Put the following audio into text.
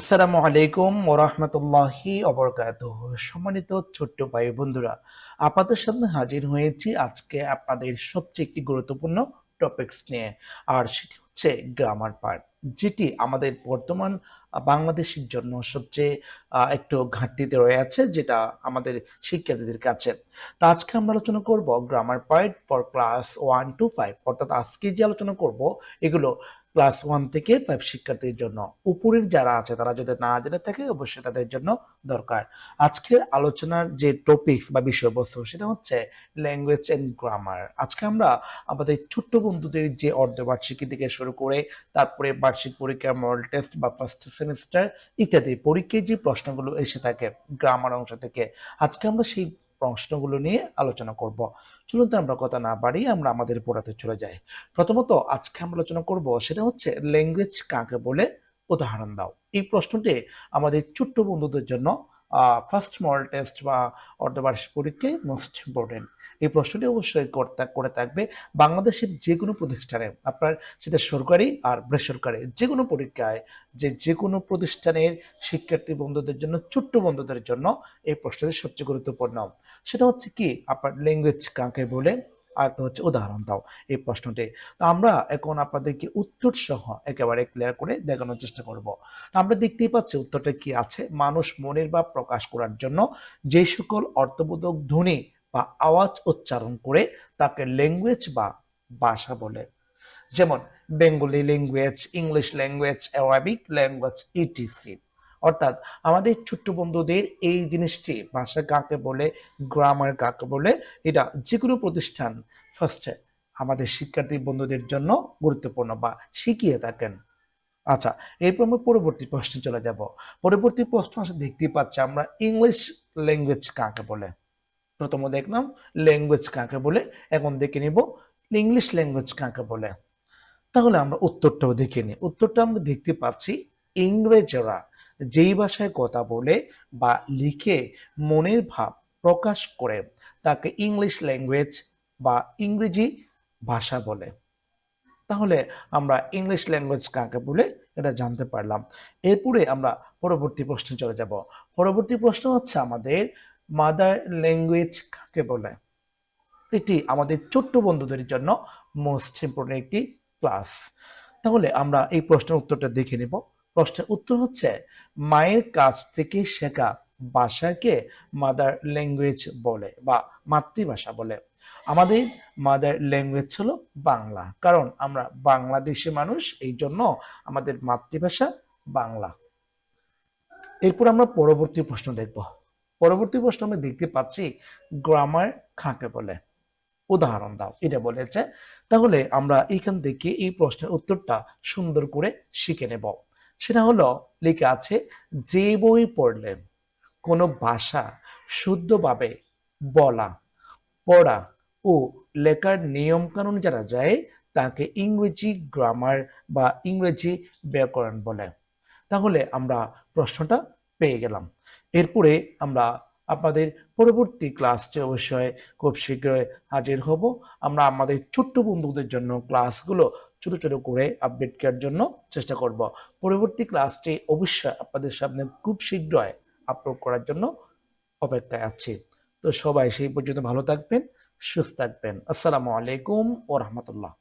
আসসালামু আলাইকুম ওরহমতুল্লাহি অবরকাত সম্মানিত ছোট্ট ভাই বন্ধুরা, আপনাদের সামনে হাজির হয়েছি আজকে আপনাদের সবচেয়ে একটি গুরুত্বপূর্ণ টপিকস নিয়ে, আর সেটি হচ্ছে গ্রামার পার্ট যেটি আমাদের বর্তমান বাংলাদেশের জন্য সবচেয়ে একটু ঘাটতিতে রয়ে আছে, যেটা আমাদের শিক্ষার্থীদের কাছে। তো আজকে আমরা আলোচনা করব grammar part for class one two five অর্থাৎ আজকে যে আলোচনা করব, এগুলো ক্লাস ওয়ান থেকে ফাইভ শিক্ষার্থীর জন্য। উপরের যারা আছে, তারা যদি না জেনে থাকে, অবশ্যই তাদের জন্য দরকার। আজকের আলোচনার যে টপিকস বা বিষয়বস্তু, সেটা হচ্ছে ল্যাঙ্গুয়েজ অ্যান্ড গ্রামার আজকে আমরা আমাদের ছোট্ট বন্ধুদের যে অর্ধবার্ষিকী থেকে শুরু করে, তারপরে বার্ষিক পরীক্ষা মডেল টেস্ট বা ফার্স্ট সেমিস্টার ইত্যাদি পরীক্ষায় যে প্রশ্নগুলো এসে থাকে গ্রামার অংশ থেকে, আজকে আমরা সেই প্রশ্নগুলো নিয়ে আলোচনা করব। চলুন তো আমরা কথা না বাড়িয়ে আমরা আমাদের পড়াতে চলে যাই। প্রথমত আজকে আমরা আলোচনা করব সেটা হচ্ছে ল্যাঙ্গুয়েজ কাকে বলে? উদাহরণ দাও। এই প্রশ্নটি আমাদের ছোট্ট বন্ধুদের জন্য ফার্স্ট মডেল টেস্ট বা অর্ধবার্ষিক পরীক্ষায় মোস্ট ইম্পর্টেন্ট এই প্রশ্নটি অবশ্যই করে থাকবে। বাংলাদেশের যে কোনো প্রতিষ্ঠানে আপনার সেটা সরকারি আর বেসরকারি যে কোনো পরীক্ষায় যে যে কোনো প্রতিষ্ঠানের শিক্ষার্থী বন্ধুদের জন্য, ছোট্ট বন্ধুদের জন্য এই প্রশ্নটি সবচেয়ে গুরুত্বপূর্ণ। সেটা হচ্ছে কি? আপনার ল্যাঙ্গুয়েজ কাকে বলে? আর একটা হচ্ছে উদাহরণ দাও এই প্রশ্নটি। তো আমরা এখন আপনাদেরকে উত্তর সহ একেবারে ক্লিয়ার করে দেখানোর চেষ্টা করব। আমরা দেখতেই পাচ্ছি উত্তরটা কি আছে? মানুষ মনের ভাব প্রকাশ করার জন্য যে সকল অর্থবোধক ধ্বনি বা আওয়াজ উচ্চারণ করে তাকে ল্যাঙ্গুয়েজ বা ভাষা বলে। যেমন Bengali language English language Arabic language E T C অর্থাৎ আমাদের ছোট্ট বন্ধুদের এই জিনিসটি ভাষা কাকে বলে, গ্রামার কাকে বলে, এটা যে কোনো প্রতিষ্ঠান ফার্স্টে আমাদের শিক্ষার্থী বন্ধুদের জন্য গুরুত্বপূর্ণ বা শিখিয়ে থাকেন। আচ্ছা এরপর আমরা পরবর্তী প্রশ্নে চলে যাব। পরবর্তী প্রশ্ন আছে দেখতেই পাচ্ছি আমরা ইংলিশ ল্যাঙ্গুয়েজ কাকে বলে? প্রথম দেখলাম ল্যাঙ্গুয়েজ কাকে বলে, এখন দেখে নিব ইংলিশ ল্যাঙ্গুয়েজ কাকে বলে। তাহলে আমরা উত্তরটাও দেখে নিই। উত্তরটা আমরা দেখতে পাচ্ছি ইংরেজরা। যেই ভাষায় কথা বলে বা লিখে মনের ভাব প্রকাশ করে, তাকে ইংলিশ ল্যাঙ্গুয়েজ বা ইংরেজি ভাষা বলে। তাহলে আমরা ইংলিশ ল্যাঙ্গুয়েজ কাকে বলে এটা জানতে পারলাম। এরপরে আমরা পরবর্তী প্রশ্নে চলে যাব। পরবর্তী প্রশ্ন হচ্ছে আমাদের মাদার ল্যাঙ্গুয়েজ কাকে বলে? এটি আমাদের ছোট্ট বন্ধুদের জন্য মোস্ট ইম্পর্টেন্ট একটি ক্লাস তাহলে আমরা এই প্রশ্নের উত্তরটা দেখে নেব। প্রশ্নের উত্তর হচ্ছে, মায়ের কাছ থেকে শেখা ভাষাকে মাদার ল্যাঙ্গুয়েজ বলে বা মাতৃভাষা বলে। আমাদের মাদার ল্যাঙ্গুয়েজ হলো বাংলা। কারণ আমরা বাংলাদেশি মানুষ, এই জন্য আমাদের মাতৃভাষা বাংলা। এরপর আমরা পরবর্তী প্রশ্ন দেখব। পরবর্তী প্রশ্ন আমরা দেখতে পাচ্ছি গ্রামার খাঁকে বলে? উদাহরণ দাও, এটা বলেছে। তাহলে আমরা এখান থেকে এই প্রশ্নের উত্তরটা সুন্দর করে শিখে নেব। সেটা হলো লেখা আছে, যে বই পড়লে কোনো ভাষা শুদ্ধভাবে বলা, পড়া ও লেখার নিয়ম কানুন যারা যায়, তাকে ইংরেজি গ্রামার বা ইংরেজি ব্যাকরণ বলে। তাহলে আমরা প্রশ্নটা পেয়ে গেলাম। এরপরে আমরা আপনাদের পরবর্তী ক্লাসটি অবশ্যই খুব শীঘ্রই হাজির হব। আমরা আমাদের ছোট্ট বন্ধুদের জন্য ক্লাসগুলো ছোট ছোট করে আপডেট করার জন্য চেষ্টা করব। পরবর্তী ক্লাসটি অবশ্যই আপনাদের সামনে খুব শীঘ্রই আপলোড করার জন্য অপেক্ষায় আছি। তো সবাই সেই পর্যন্ত ভালো থাকবেন, সুস্থ থাকবেন। আসসালামু আলাইকুম ও রহমতুল্লাহ।